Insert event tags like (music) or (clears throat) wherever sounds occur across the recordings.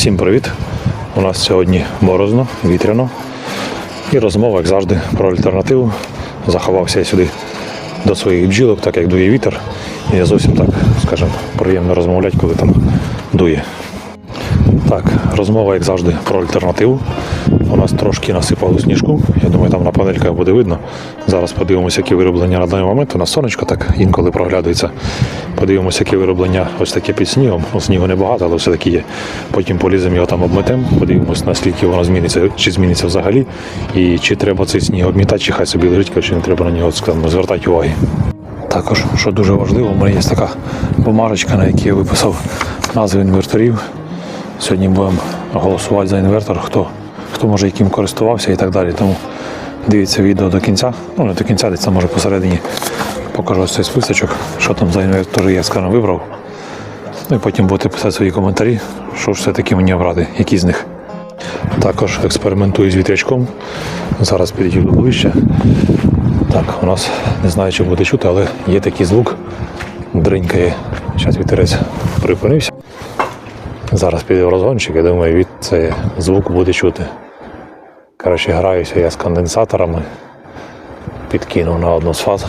Всім привіт! У нас сьогодні морозно, вітряно і розмова, як завжди, про альтернативу. Заховався я сюди до своїх бджілок, так як дує вітер. І не зовсім так, скажімо, приємно розмовляти, коли там дує. Так, розмова, як завжди, про альтернативу. У нас трошки насипало сніжку. Я думаю, там на панельках буде видно. Зараз подивимося, які вироблення на даний момент. У нас сонечко так інколи проглядується. Подивимося, які вироблення ось таке під снігом. Ну, снігу небагато, але все-таки є. Потім поліземо його там обметемо, подивимося, наскільки воно зміниться, чи зміниться взагалі, і чи треба цей сніг обмітати, чи хай собі лежить, чи не треба на нього скажімо, звертати уваги. Також, що дуже важливо, у мене є така бумажечка, на якій я виписав назви інверторів. Сьогодні будемо голосувати за інвертор, хто, хто може яким користувався і так далі. Тому дивіться відео до кінця. Ну, не до кінця, десь там може посередині покажу ось цей списочок, що там за інвертори я скажімо, вибрав. Ну і потім будете писати свої коментарі, що ж все-таки мені обрати, які з них. Також експериментую з вітрячком. Зараз підійду ближче. Так, у нас не знаю, чи буде чути, але є такий звук. Дринькає. Зараз вітерець припинився. Зараз піде в розгончик, я думаю, від цей звук буде чути. Коротше, граюся я з конденсаторами, підкинув на одну з фаз.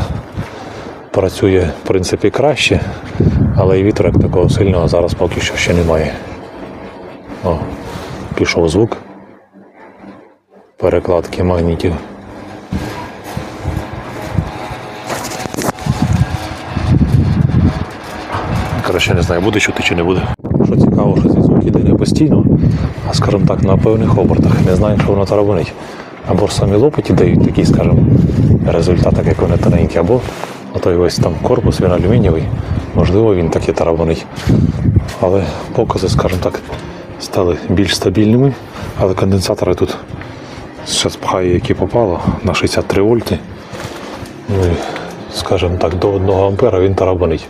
Працює, в принципі, краще, але і вітру як такого сильного зараз поки що ще немає. О, пішов звук перекладки магнітів. Коротше, не знаю, буде чути чи не буде. Що цікаво, що цей звук іде не постійно, а скажімо так, на певних обертах. Не знаю, що воно тарабанить. Або ж самі лопаті дають такий, скажімо, результат, як вони тоненькі, або той весь там корпус, він алюмінієвий. Можливо, він таки тарабанить. Але покази, скажімо так, стали більш стабільними, але конденсатори тут зараз пхаю, які попало, на 63 вольти. Ну, і, скажімо так, до 1 ампера він тарабанить.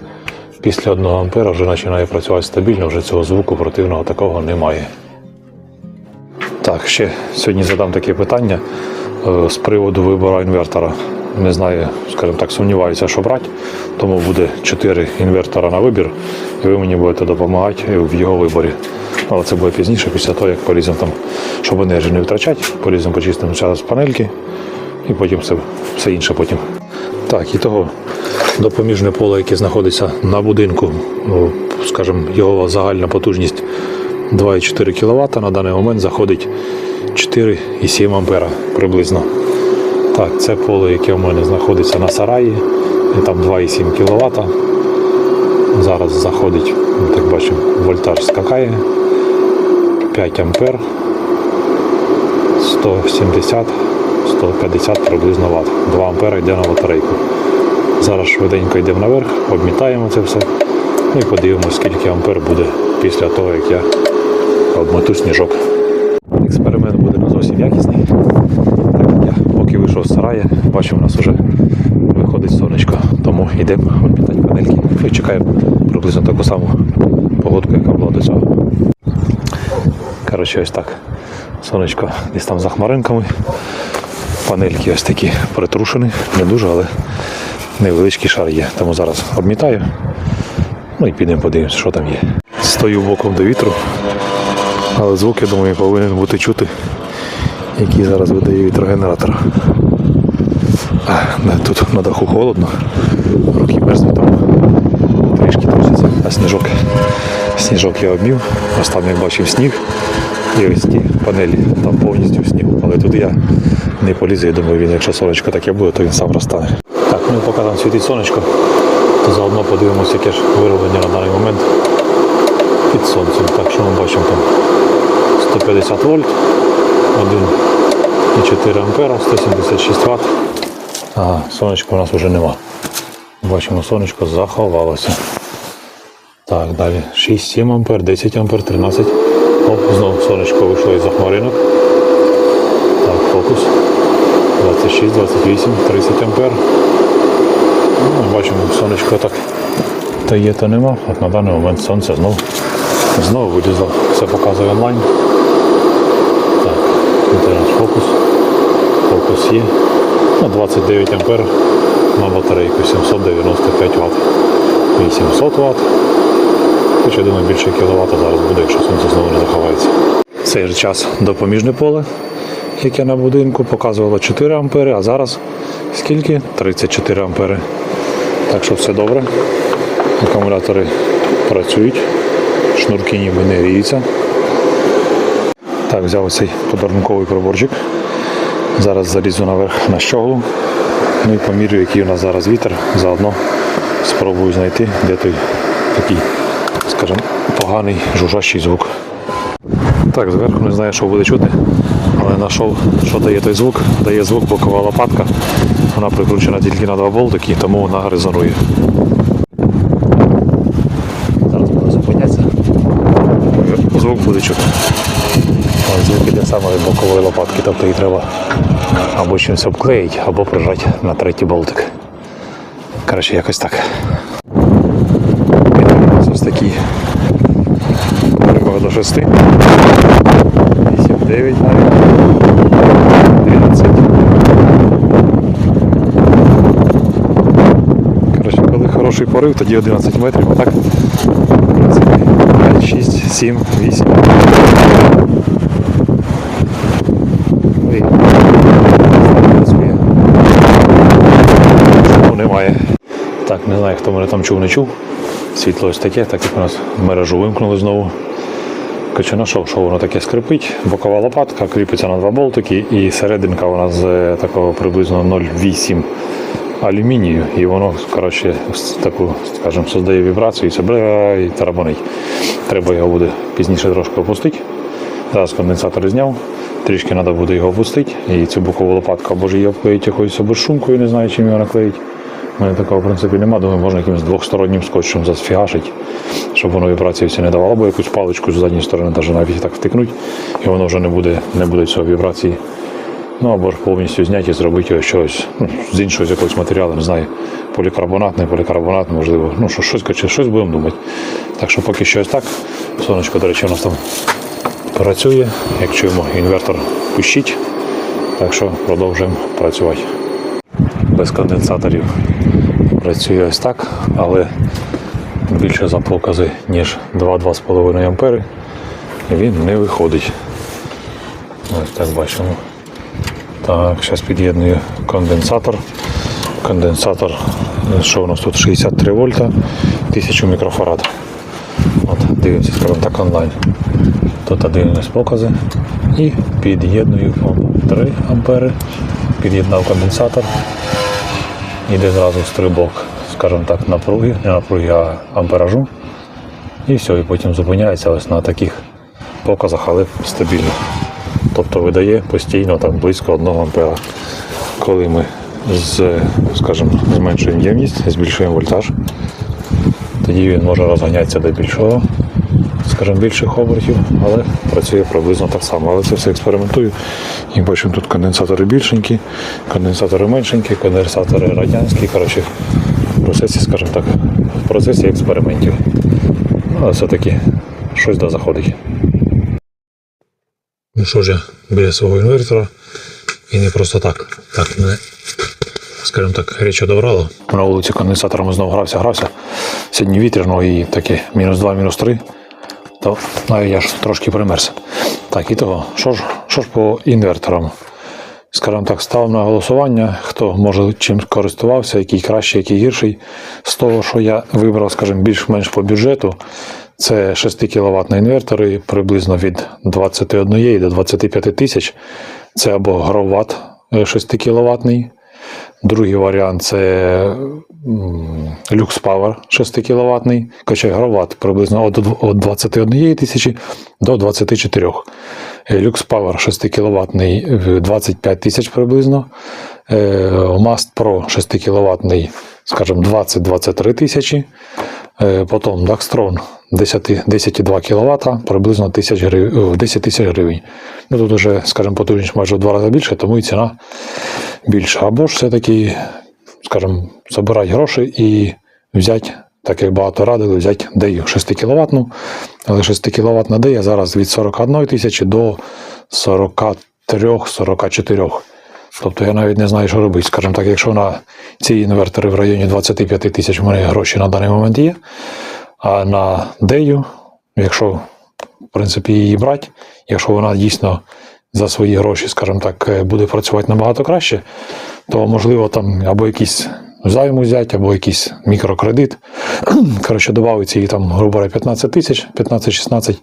Після 1 ампера вже починає працювати стабільно, вже цього звуку противного такого немає. Так, ще сьогодні задам таке питання е, з приводу вибору інвертора. Не знаю, скажімо так, сумніваюся, що брати, тому буде 4 інвертора на вибір, і ви мені будете допомагати в його виборі. Але це буде пізніше, після того, як поліземо там, щоб енергію не втрачати, поліземо почистимо зараз панельки і потім все, все інше потім. Так, і того допоміжне поле, яке знаходиться на будинку, ну, скажімо, його загальна потужність 2,4 кВт, на даний момент заходить 4,7 ампера приблизно. Так, це поле, яке в мене знаходиться на сараї, і там 2,7 кВт. Зараз заходить, так бачимо, вольтаж скакає 5 ампер 170 150 приблизно Вт. 2 ампера йде на батарейку. Зараз швиденько йдемо наверх, обмітаємо це все. Ну і подивимося, скільки ампер буде після того, як я обмету сніжок. Експеримент буде не зовсім якісний. Так як я поки вийшов з сарая, бачу, у нас вже виходить сонечко. Тому йдемо обмітати панельки. Ну і чекаємо приблизно таку саму погодку, яка була до цього. Коротше, ось так. Сонечко десь там за хмаринками. Панельки ось такі притрушені, не дуже, але невеличкий шар є. Тому зараз обмітаю. Ну і підемо подивимося, що там є. Стою боком до вітру, але звук, я думаю, повинен бути чути, який зараз видає вітрогенератор. А, Тут на даху холодно, руки мерзнуть там трішки трусяться, а сніжок. Сніжок я обмів, ось як бачив сніг. І ось ті панелі, там повністю сніг. Але туди я не полізу, я думаю, він, якщо сонечко таке буде, то він сам розтане. Так, і поки там світить сонечко, то заодно подивимося, яке ж вироблення на даний момент під сонцем. Так що ми бачимо там 150 вольт, 1,4 ампера, 176 Вт. Ага, сонечка у нас вже нема. Бачимо, сонечко заховалося. Так, далі 6-7 ампер, 10 ампер, 13. Оп, знову сонечко вийшло із хмаринок. Фокус. 26, 28, 30 ампер. Ну, бачимо, сонечко так то є, то нема. От на даний момент сонце знову знову вилізло. Все показує онлайн. Так, нас фокус. Фокус є. Ну, 29 ампер на батарейку, 795 Вт. 800 Вт. Хоч я думаю, більше кіловата зараз буде, якщо сонце знову не заховається. цей же час допоміжне поле, яке на будинку показувало 4 ампери, а зараз скільки? 34 ампери. Так що все добре. Акумулятори працюють, шнурки ніби не гріються. Так, взяв цей подарунковий приборчик. Зараз залізу наверх на щоглу. Ну і помірю, який у нас зараз вітер. Заодно спробую знайти, де той такий, скажімо, поганий жужжащий звук. Так, зверху не знаю, що буде чути, але знайшов, що дає той звук. Дає звук бокова лопатка. Вона прикручена тільки на два болтики, тому вона резонує. Зараз буде зупинятися. Звук буде чути. Звук іде саме від бокової лопатки, тобто її треба або чимось обклеїти, або прижати на третій болтик. Коротше, якось так. Ось такий до 6. 8, 9 навіть. 12. Коротше, коли хороший порив, тоді 11 метрів, а так 5, 6, 7, 8. Ну і працює. Шуму немає. Так, не знаю, хто мене там чув, не чув. Світло ось таке, так як у нас мережу вимкнули знову. Коротше, знайшов, що воно таке скрипить. Бокова лопатка кріпиться на два болтики, і серединка вона з е, такого приблизно 0,8 алюмінію, і воно коротше, таку, скажімо, создає вібрацію і себе і тарабанить. Треба його буде пізніше трошки опустити. Зараз конденсатор зняв, трішки треба буде його опустити. І цю бокову лопатку або ж її обклеїть якоюсь або шумкою, не знаю, чим його наклеїть. У мене такого в принципі немає, думаю, можна якимось двохстороннім скотчем засфігашити, щоб воно вібрації не давало, або якусь паличку з задньої сторони навіть навіть так втикнути, і воно вже не буде, не буде цього вібрації. Ну або ж повністю зняти і зробити його щось ну, з іншого з якогось матеріалу, не знаю, полікарбонат, не полікарбонат, можливо. Ну, що, щось, коротше, щось будемо думати. Так що поки що ось так. Сонечко, до речі, у нас там працює. Як чуємо, інвертор пущить. Так що продовжуємо працювати. Без конденсаторів працює ось так, але більше за покази, ніж 2-2,5 ампери. Він не виходить. Ось так бачимо. Так, зараз під'єдную конденсатор. Конденсатор, що у нас тут 63 вольта, 1000 мікрофарад. От, дивимося, скажімо так, онлайн. Тут дивимось покази. І під'єдную о, 3 ампери. Під'єднав конденсатор. Іде зразу стрибок, скажімо так, напруги, не напруги, а амперажу. І все, і потім зупиняється ось на таких показах, але стабільно. Тобто видає постійно там близько 1 ампера. Коли ми з, скажімо, зменшуємо ємність, збільшуємо вольтаж, тоді він може розганятися до більшого, скажімо, більших обертів, але працює приблизно так само. Але це все експериментую. І бачимо, тут конденсатори більшенькі, конденсатори меншенькі, конденсатори радянські. Коротше, в процесі, скажімо так, в процесі експериментів. Ну, але все-таки щось да заходить. Ну що ж я біля свого інвертора і не просто так. Так, не, скажімо так, річ одобрало. На вулиці конденсаторами знову грався, грався. Сьогодні вітряно і таке мінус 2, мінус 3. То навіть я ж трошки примерз. Так, і того, що ж, що ж по інверторам? Скажімо так, став на голосування, хто може чим користувався, який кращий, який гірший. З того, що я вибрав, скажімо, більш-менш по бюджету, це 6 кВт інвертори приблизно від 21 до 25 тисяч. Це або гроват 6 кВт. Другий варіант це Lux Power 6 кВт. Качай гроват приблизно від 21 тисячі до 24. Е, Lux Power 6 кВт 25 тисяч приблизно. Mast Pro 6 кВт, скажімо, 20-23 тисячі. Е, Потім Daxtron 10 10,2 кВт, приблизно 10 тисяч гривень. Ну, тут вже, скажімо, потужність майже в два рази більше, тому і ціна більша. Або ж все-таки, скажімо, збирати гроші і взяти, так як багато радили, взяти дею 6 кВт. Але 6 кВт на дея зараз від 41 тисячі до 43-44. Тобто я навіть не знаю, що робити. Скажімо так, якщо на ці інвертори в районі 25 тисяч в мене гроші на даний момент є, а на дею, якщо в принципі, її брати, якщо вона дійсно за свої гроші, скажімо так, е, буде працювати набагато краще, то можливо там або якийсь займ взяти, або якийсь мікрокредит. (clears throat) Коротше, додається їй там, грубо говоря, 15 тисяч, 15-16,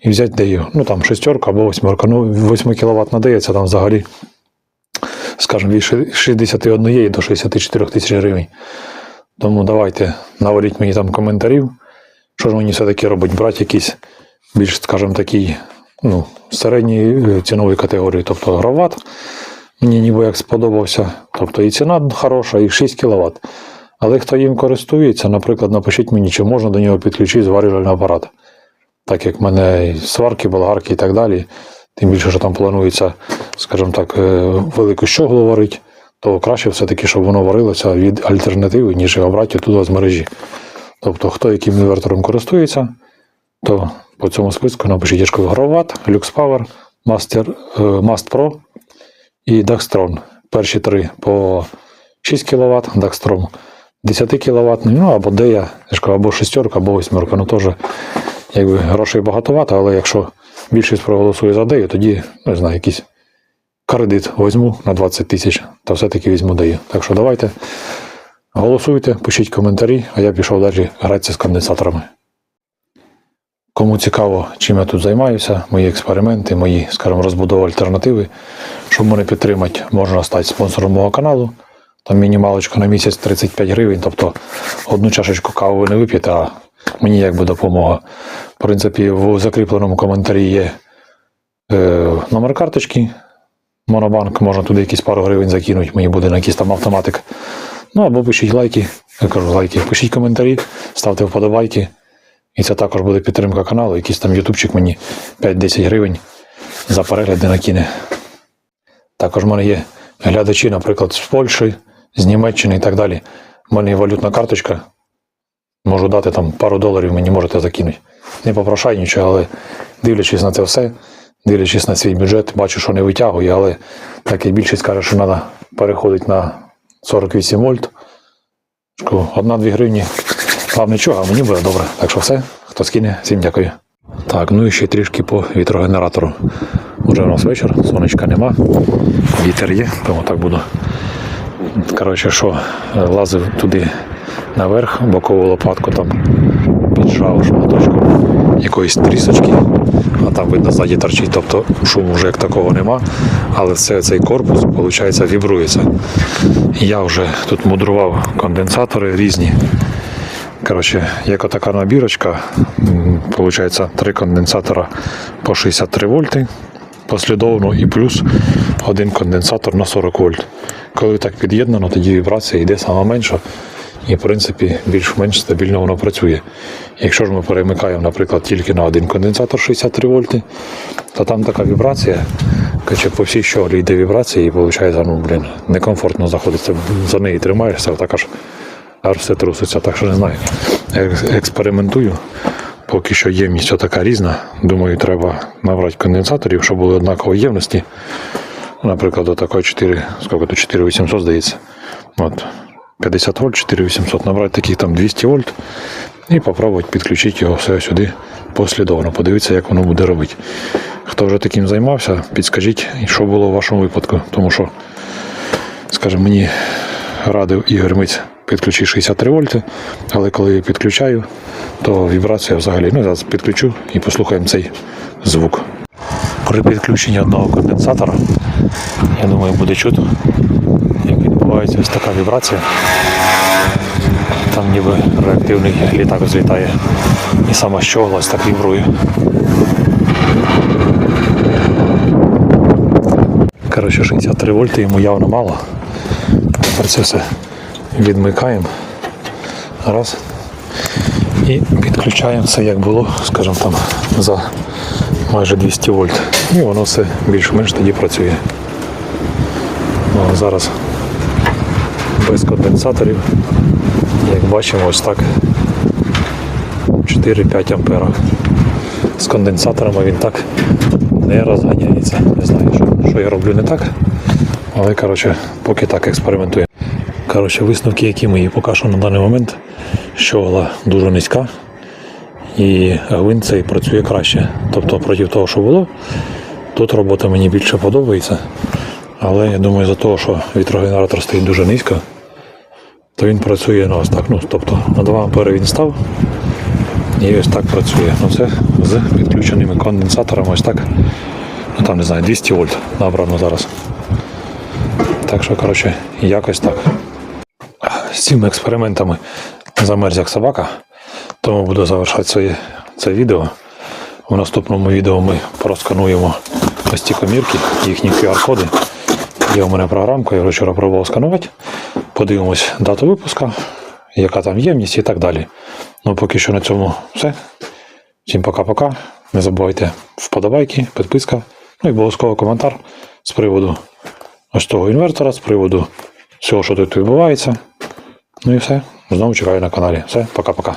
і взяти дею, ну там шестерка або восьмерка. Ну, 8 кВт надається там взагалі, скажімо, від 61 до 64 тисяч гривень. Тому давайте наваліть мені там коментарів, що ж мені все-таки робить, брати якийсь більш, скажімо, такий, ну, середньої е, цінової категорії, тобто грават. Мені ніби як сподобався. Тобто і ціна хороша, і 6 кВт. Але хто їм користується, наприклад, напишіть мені, чи можна до нього підключити зварювальний апарат. Так як в мене і сварки, болгарки і так далі. Тим більше, що там планується, скажімо так, е, велику щоглу варити, то краще все-таки, щоб воно варилося від альтернативи, ніж його брати туди з мережі. Тобто, хто яким інвертором користується, то по цьому списку напишіть я ж кажу, Грават, Lux Power, Master, Mast Pro і Daxtron. Перші три по 6 кВт, Daxtron 10 кВт, ну або Дея, або шестерка, або восьмерка. Ну теж якби грошей багатовато, але якщо більшість проголосує за Дею, тоді не знаю, якийсь кредит візьму на 20 тисяч, то все-таки візьму Дею. Так що давайте голосуйте, пишіть коментарі, а я пішов далі гратися з конденсаторами. Кому цікаво, чим я тут займаюся, мої експерименти, мої, скажімо, розбудови альтернативи, щоб мене підтримати, можна стати спонсором мого каналу. Там мінімалочка на місяць 35 гривень, тобто одну чашечку кави ви не вип'єте, а мені якби допомога. В принципі, в закріпленому коментарі є е, номер карточки. Монобанк, можна туди якісь пару гривень закинути, мені буде на якийсь там автоматик. Ну або пишіть лайки, я кажу лайки, пишіть коментарі, ставте вподобайки. І це також буде підтримка каналу. Якийсь там ютубчик мені 5-10 гривень за перегляди накине. Також в мене є глядачі, наприклад, з Польщі, з Німеччини і так далі. У мене є валютна карточка. Можу дати там пару доларів, мені можете закинути. Не попрошай нічого, але дивлячись на це все, дивлячись на свій бюджет, бачу, що не витягує, але так як більшість каже, що треба переходити на 48 вольт. Шку, Одна-дві гривні. Вам нічого, а мені буде добре. Так що все, хто скине, всім дякую. Так, ну і ще трішки по вітрогенератору. Уже у нас вечір, сонечка нема, вітер є, тому так буду. Коротше, що, е, лазив туди наверх, бокову лопатку там піджав шматочком якоїсь трісочки, а там видно ззаді торчить, тобто шуму вже як такого нема, але все цей корпус, виходить, вібрується. Я вже тут мудрував конденсатори різні. Коротше, як отака набірочка, получається три конденсатора по 63 вольти послідовно і плюс один конденсатор на 40 вольт. Коли так під'єднано, тоді вібрація йде сама менша і, в принципі, більш-менш стабільно воно працює. Якщо ж ми перемикаємо, наприклад, тільки на один конденсатор 63 вольти, то там така вібрація, коротше, по всій щоглі йде вібрація і виходить, ну, блін, некомфортно заходиться, за неї тримаєшся, так аж аж все труситься, так що не знаю. Експериментую. Поки що ємність така різна. Думаю, треба набрати конденсаторів, щоб були однакової ємності. Наприклад, до такої 4, скільки то 4800 здається. От. 50 вольт, 4800 набрати таких там 200 вольт і попробувати підключити його все сюди послідовно. Подивитися, як воно буде робити. Хто вже таким займався, підскажіть, що було в вашому випадку. Тому що, скажімо, мені радив Ігор Миць підключити 63 вольти, але коли підключаю, то вібрація взагалі. Ну, зараз підключу і послухаємо цей звук. При підключенні одного конденсатора, я думаю, буде чутно, як відбувається ось така вібрація. Там ніби реактивний літак злітає. І сама щогла ось так вібрує. Коротше, 63 вольти йому явно мало. Тепер це все відмикаємо. Раз. І підключаємо все як було, скажімо там, за майже 200 вольт. І воно все більш-менш тоді працює. Ну, а зараз без конденсаторів, як бачимо, ось так 4-5 ампера. З конденсаторами він так не розганяється. Не знаю, що, що я роблю не так. Але коротше, поки так експериментуємо. Коротше, висновки, які мої поки що на даний момент, щогла дуже низька. і гвинт цей працює краще. Тобто проти того, що було, тут робота мені більше подобається. Але я думаю, за того, що вітрогенератор стоїть дуже низько, то він працює ну, ось так. Ну, тобто на 2 ампери він став і ось так працює. Ну, це з підключеними конденсаторами ось так. Ну там не знаю, 200 вольт набрано зараз. Так що, коротше, якось так. Цими експериментами замерз як собака, тому буду завершати своє, це відео. В наступному відео ми проскануємо ось ці комірки, їхні QR-коди. Є у мене програмка, я вчора пробував сканувати. Подивимось дату випуска, яка там ємність і так далі. Ну поки що на цьому все. Всім пока-пока. Не забувайте вподобайки, підписка, ну і обов'язково коментар з приводу ось того інвертора, з приводу всього, що тут відбувається. Ну і все. Знову чекаю на каналі. Все, пока-пока.